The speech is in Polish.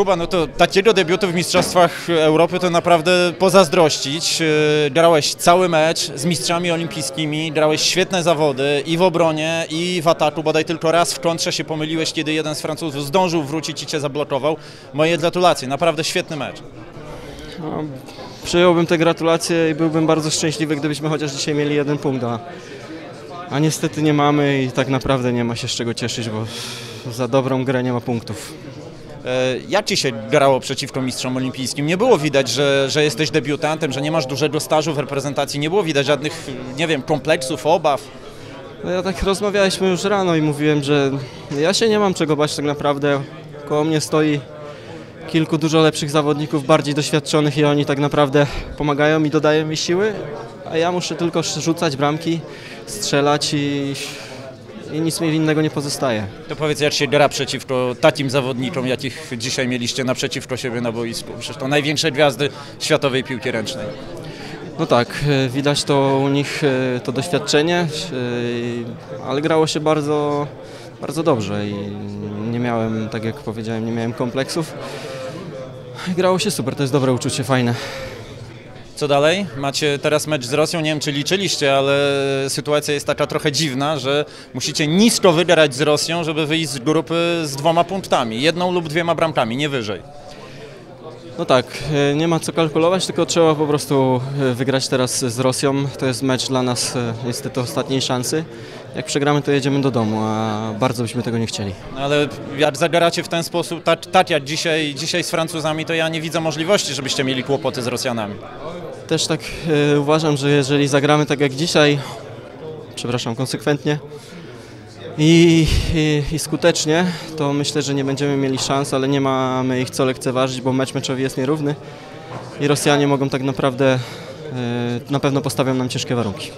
Kuba, no to takiego debiutu w Mistrzostwach Europy to naprawdę pozazdrościć. Yy, Grałeś cały mecz z mistrzami olimpijskimi, grałeś świetne zawody i w obronie, i w ataku. Bodaj tylko raz w kontrze się pomyliłeś, kiedy jeden z Francuzów zdążył wrócić i cię zablokował. Moje gratulacje, naprawdę świetny mecz. No, przyjąłbym te gratulacje i byłbym bardzo szczęśliwy, gdybyśmy chociaż dzisiaj mieli jeden punkt, a, a niestety nie mamy i tak naprawdę nie ma się z czego cieszyć, bo za dobrą grę nie ma punktów. E, Jak ci się grało przeciwko mistrzom olimpijskim? Nie było widać, że, że jesteś debiutantem, że nie masz dużego stażu w reprezentacji, nie było widać żadnych, nie wiem, kompleksów, obaw. No ja tak rozmawialiśmy już rano i mówiłem, że ja się nie mam czego bać tak naprawdę. Koło mnie stoi kilku dużo lepszych zawodników, bardziej doświadczonych i oni tak naprawdę pomagają mi, dodają mi siły, a ja muszę tylko rzucać bramki, strzelać i, i nic mi innego nie pozostaje. To powiedz, jak się gra przeciwko takim zawodnikom, jakich dzisiaj mieliście naprzeciwko siebie na boisku? Przecież to największe gwiazdy światowej piłki ręcznej. No tak, e, widać to u nich e, to doświadczenie, e, ale grało się bardzo, bardzo dobrze i nie miałem, tak jak powiedziałem, nie miałem kompleksów. Grało się super, to jest dobre uczucie, fajne. Co dalej? Macie teraz mecz z Rosją, nie wiem czy liczyliście, ale sytuacja jest taka trochę dziwna, że musicie nisko wygrać z Rosją, żeby wyjść z grupy z dwoma punktami, jedną lub dwiema bramkami, nie wyżej. No tak, e, nie ma co kalkulować, tylko trzeba po prostu e, wygrać teraz z Rosją. To jest mecz dla nas e, niestety ostatniej szansy. Jak przegramy, to jedziemy do domu, a bardzo byśmy tego nie chcieli. No ale jak zagracie w ten sposób, tak, tak jak dzisiaj, dzisiaj z Francuzami, to ja nie widzę możliwości, żebyście mieli kłopoty z Rosjanami. Też tak e, uważam, że jeżeli zagramy tak jak dzisiaj, przepraszam, konsekwentnie i, i, i skutecznie, to myślę, że nie będziemy mieli szans, ale nie mamy ich co lekceważyć, bo mecz meczowy jest nierówny i Rosjanie mogą tak naprawdę, e, na pewno postawią nam ciężkie warunki.